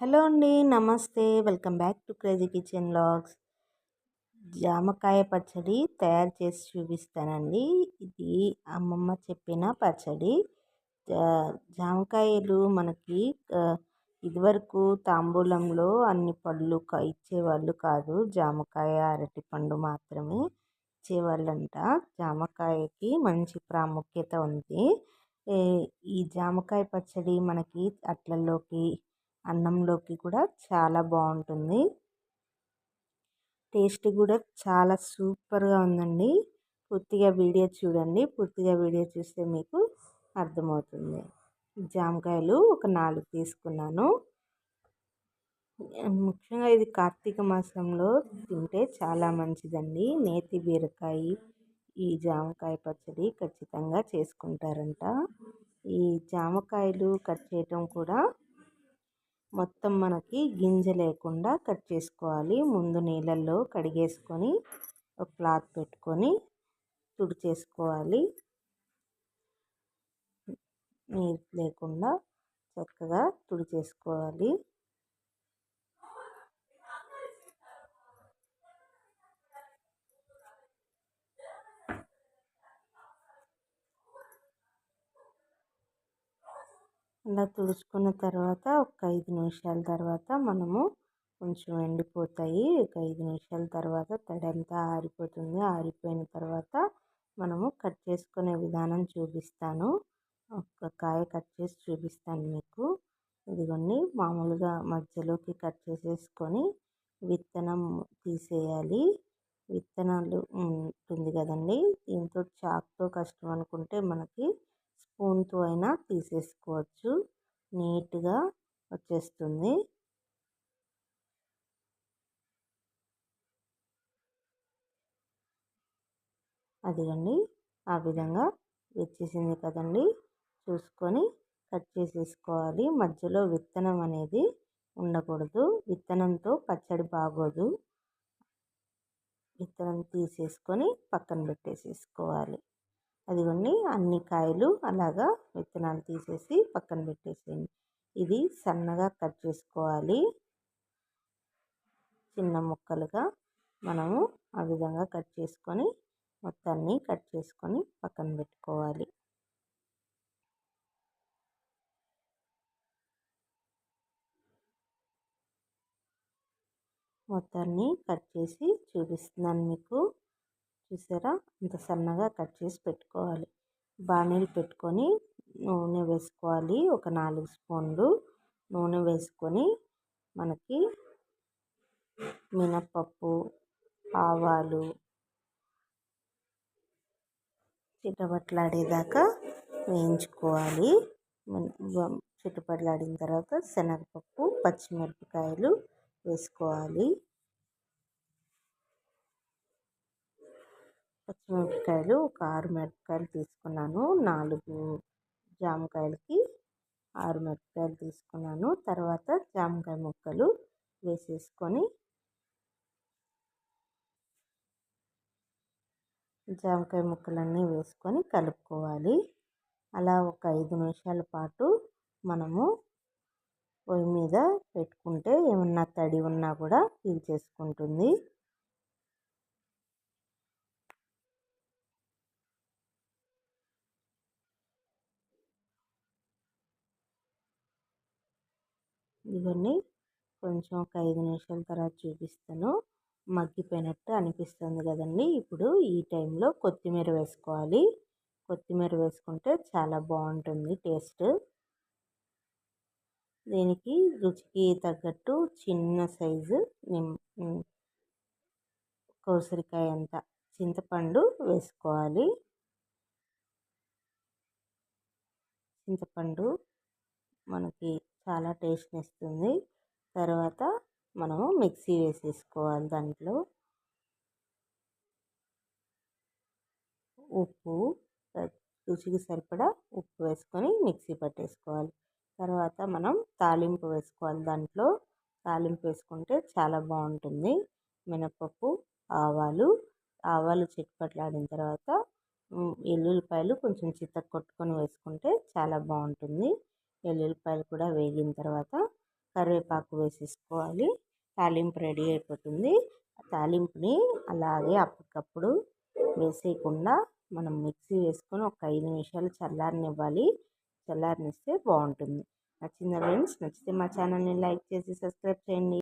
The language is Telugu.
హలో అండి నమస్తే. Welcome back to crazy kitchen logs జామకాయ పచ్చడి తయారు చేసి చూపిస్తానండి. ఇది అమ్మమ్మ చెప్పిన పచ్చడి. జామకాయలు మనకి ఇదివరకు తాంబూలంలో అన్ని పళ్ళు ఇచ్చేవాళ్ళు కాదు. జామకాయ అరటిపండు మాత్రమే ఇచ్చేవాళ్ళంట. జామకాయకి మంచి ప్రాముఖ్యత ఉంది. ఈ జామకాయ పచ్చడి మనకి అట్లల్లోకి అన్నంలోకి కూడా చాలా బాగుంటుంది. టేస్ట్ కూడా చాలా సూపర్గా ఉందండి. పూర్తిగా వీడియో చూడండి. పూర్తిగా వీడియో చూస్తే మీకు అర్థమవుతుంది. జామకాయలు ఒక నాలుగు తీసుకున్నాను. ముఖ్యంగా ఇది కార్తీక మాసంలో తింటే చాలా మంచిదండి. నేతి బీరకాయ ఈ జామకాయ పచ్చడి ఖచ్చితంగా చేసుకుంటారంట. ఈ జామకాయలు కట్ చేయటం కూడా మొత్తం మనకి గింజ లేకుండా కట్ చేసుకోవాలి. ముందు నీళ్ళల్లో కడిగేసుకొని ఒక క్లాత్ పెట్టుకొని తుడిచేసుకోవాలి. నీరు లేకుండా చక్కగా తుడిచేసుకోవాలి. ఇలా తుడుచుకున్న తర్వాత ఒక ఐదు నిమిషాల తర్వాత మనము కొంచెం ఎండిపోతాయి. ఒక ఐదు నిమిషాల తర్వాత తడంతా ఆరిపోతుంది. ఆరిపోయిన తర్వాత మనము కట్ చేసుకునే విధానం చూపిస్తాను. ఒక కాయ కట్ చేసి చూపిస్తాను మీకు. ఇదిగోండి మామూలుగా మధ్యలోకి కట్ చేసేసుకొని విత్తనం తీసేయాలి. విత్తనాలు ఉంటుంది కదండి. దీంతో చాక్తో కష్టం అనుకుంటే మనకి స్పూన్తో అయినా తీసేసుకోవచ్చు. నీట్గా వచ్చేస్తుంది. అదిగండి. ఆ విధంగా వచ్చేసింది కదండి. చూసుకొని కట్ చేసేసుకోవాలి. మధ్యలో విత్తనం అనేది ఉండకూడదు. విత్తనంతో పచ్చడి బాగోదు. విత్తనం తీసేసుకొని పక్కన పెట్టేసేసుకోవాలి. అదిగోండి అన్ని కాయలు అలాగా విత్తనాలు తీసేసి పక్కన పెట్టేసేయండి. ఇది సన్నగా కట్ చేసుకోవాలి. చిన్న ముక్కలుగా మనము ఆ విధంగా కట్ చేసుకొని మొత్తాన్ని కట్ చేసుకొని పక్కన పెట్టుకోవాలి. మొత్తాన్ని కట్ చేసి చూపిస్తున్నాను మీకు. చూసారా? అంత సన్నగా కట్ చేసి పెట్టుకోవాలి. బాణీలు పెట్టుకొని నూనె వేసుకోవాలి. ఒక నాలుగు స్పూన్లు నూనె వేసుకొని మనకి మినప్పప్పు ఆవాలు చిటపట్లాడేదాకా వేయించుకోవాలి. చిటపట్లాడిన తర్వాత శనగపప్పు పచ్చిమిరపకాయలు వేసుకోవాలి. మిరపకాయలు ఒక ఆరు మిరపకాయలు తీసుకున్నాను. నాలుగు జామకాయలకి ఆరు మిరపకాయలు తీసుకున్నాను. తర్వాత జామకాయ ముక్కలు వేసేసుకొని జామకాయ ముక్కలన్నీ వేసుకొని కలుపుకోవాలి. అలా ఒక ఐదు నిమిషాల పాటు మనము పొయ్యి మీద పెట్టుకుంటే ఏమన్నా తడి ఉన్నా కూడా పీల్చేసుకుంటుంది. ఇవన్నీ కొంచెం ఒక ఐదు నిమిషాల తర్వాత చూపిస్తాను. మగ్గిపోయినట్టు అనిపిస్తుంది కదండి. ఇప్పుడు ఈ టైంలో కొత్తిమీర వేసుకోవాలి. కొత్తిమీర వేసుకుంటే చాలా బాగుంటుంది టేస్ట్. దీనికి రుచికి తగ్గట్టు చిన్న సైజు కోసరికాయ అంత చింతపండు వేసుకోవాలి. చింతపండు మనకి చాలా టేస్ట్ని ఇస్తుంది తర్వాత మనము మిక్సీ వేసేసుకోవాలి దాంట్లో. ఉప్పు రుచికి సరిపడా ఉప్పు వేసుకొని మిక్సీ పట్టేసుకోవాలి. తర్వాత మనం తాలింపు వేసుకోవాలి దాంట్లో. తాలింపు వేసుకుంటే చాలా బాగుంటుంది. మినపప్పు ఆవాలు ఆవాలు చిట్పట్లాడిన తర్వాత ఎల్లుల్లిపాయలు కొంచెం చితక్ కొట్టుకొని వేసుకుంటే చాలా బాగుంటుంది. వెల్లుల్లిపాయలు కూడా వేగిన తర్వాత కరివేపాకు వేసేసుకోవాలి. తాలింపు రెడీ అయిపోతుంది. తాలింపుని అలాగే అప్పటికప్పుడు వేసేయకుండా మనం మిక్సీ వేసుకొని ఒక ఐదు నిమిషాలు చల్లారనివ్వాలి. చల్లారనిస్తే బాగుంటుంది. నచ్చిందా ఫ్రెండ్స్? నచ్చితే మా ఛానల్ని లైక్ చేసి సబ్స్క్రైబ్ చేయండి.